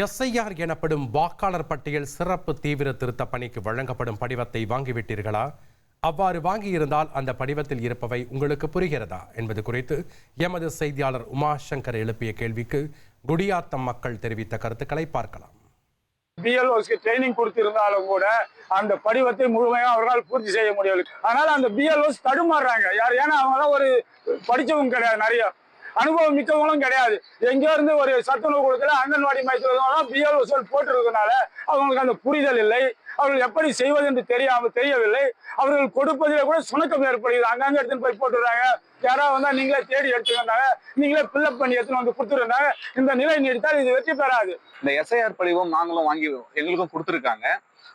SIR எனப்படும் வாக்காளர் பட்டியல் சிறப்பு தீவிர திருத்த பணிக்கு வழங்கப்படும் படிவத்தை வாங்கிவிட்டீர்களா? அவ்வாறு வாங்கியிருந்தால் அந்த படிவத்தில் இருப்பவை உங்களுக்கு புரிகிறதா? என்பது குறித்து எமது செய்தியாளர் உமாசங்கர் எழுப்பிய கேள்விக்கு குடியாத்தம் மக்கள் தெரிவித்த கருத்துக்களை பார்க்கலாம். பிஎல்ஓஸ்க்கு ட்ரைனிங் கொடுத்திருந்தாலும் கூட அந்த படிவத்தை முழுமையாக அவர்களால் பூர்த்தி செய்ய முடியவில்லை. ஆனால் அந்த பிஎல்ஓஸ் தடுமாறுறாங்க. யார்? ஏன்னா அவங்களாம் ஒரு படிச்சவங்க கிடையாது நிறைய. அனுபவம் மிக்கவங்களும் கிடையாது. எங்கேயோ இருந்து ஒரு சத்துணவு கொடுக்கல அங்கன்வாடி மையத்தில் பிஎல்ஓஸ் போட்டிருக்கனால அவங்களுக்கு அந்த புரிதல் இல்லை. அவர்கள் எப்படி செய்வது என்று தெரியாம தெரியவில்லை. அவர்கள் கொடுப்பதிலே கூட சுணக்கம் ஏற்படுகிறது. அங்கங்க எடுத்துன்னு போய் போட்டுறாங்க யாராவது வந்தா நீங்களே தேடி எடுத்துக்கிட்டாங்க நீங்களே பில்லப் பண்ணி எடுத்துன்னு வந்து கொடுத்துருந்தாங்க இந்த நிலை நீடித்தால் இது வெற்றி பெறாது. இந்த எஸ்ஐஆர் படிவம் நாங்களும் வாங்கி எங்களுக்கும் கொடுத்துருக்காங்க.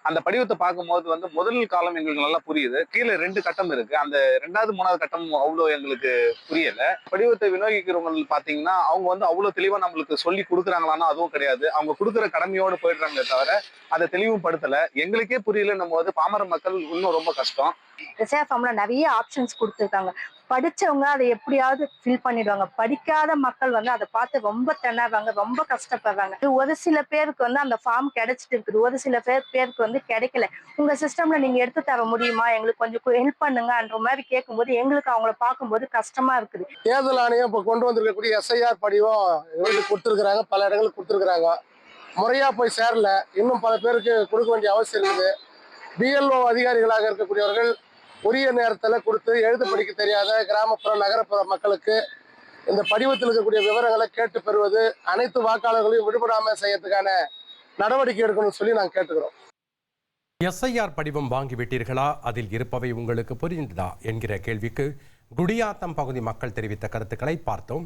அந்த படிவத்தை பார்க்கும்போது வந்து முதல் காலம் எங்களுக்கு நல்லா புரியுது. கீழே ரெண்டு கட்டம் இருக்கு. அந்த ரெண்டாவது மூணாவது கட்டம் அவ்வளோ எங்களுக்கு புரியல. படிவத்தை விநியோகிக்கிறவங்க பார்த்தீங்கன்னா அவங்க வந்து அவ்வளோ தெளிவா நம்மளுக்கு சொல்லி கொடுக்குறாங்களான்னா அதுவும் கிடையாது. அவங்க கொடுக்குற கடமையோடு போயிடுறாங்களே தவிர அதை தெளிவும் படுத்தல எங்களுக்கே புரியலன்னும் போது பாமர மக்கள் இன்னும் ரொம்ப கஷ்டம். ரிசர்வ் ஃபார்ம்ல நிறைய ஆப்ஷன்ஸ் கொடுத்துருக்காங்க. படிச்சவங்க அதை எப்படியாவது ஃபில் பண்ணிடுவாங்க. படிக்காத மக்கள் வந்து அதை பார்த்து ரொம்ப திணறாங்க ரொம்ப கஷ்டப்படுறாங்க ஒரு சில பேருக்கு வந்து அந்த ஃபார்ம் கிடைச்சிட்டு இருக்குது. ஒரு சில பேர் பேருக்கு வந்து கிடைக்கல. உங்க சிஸ்டம்ல நீங்க எடுத்து தர முடியுமா? எங்களுக்கு கொஞ்சம் ஹெல்ப் பண்ணுங்கன்ற மாதிரி கேட்கும்போது எங்களுக்கு அவங்கள பார்க்கும்போது கஷ்டமா இருக்குது. தேர்தல் ஆணையம் இப்போ கொண்டு வந்திருக்கக்கூடிய எஸ்ஐஆர் படிவம் எங்களுக்கு கொடுத்துருக்குறாங்க. பல இடங்களுக்கு கொடுத்துருக்குறாங்க. முறையாக போய் சேரல. இன்னும் பல பேருக்கு கொடுக்க வேண்டிய அவசியம் இருக்குது. பிஎல்ஓ அதிகாரிகளாக இருக்கக்கூடியவர்கள் உரிய நேரத்தில் கொடுத்து எழுத படிக்க தெரியாத கிராமப்புற நகரப்புற மக்களுக்கு இந்த படிவத்தில் இருக்கக்கூடிய விவரங்களை கேட்டு பெறுவது அனைத்து வாக்காளர்களையும் விடுபடாமல் செய்யறதுக்கான நடவடிக்கை எடுக்கணும்னு சொல்லி நாங்கள் கேட்டுக்கிறோம். எஸ்ஐஆர் படிவம் வாங்கிவிட்டீர்களா அதில் இருப்பவை உங்களுக்கு புரிந்ததா? என்கிற கேள்விக்கு குடியாத்தம் பகுதி மக்கள் தெரிவித்த கருத்துக்களை பார்த்தோம்.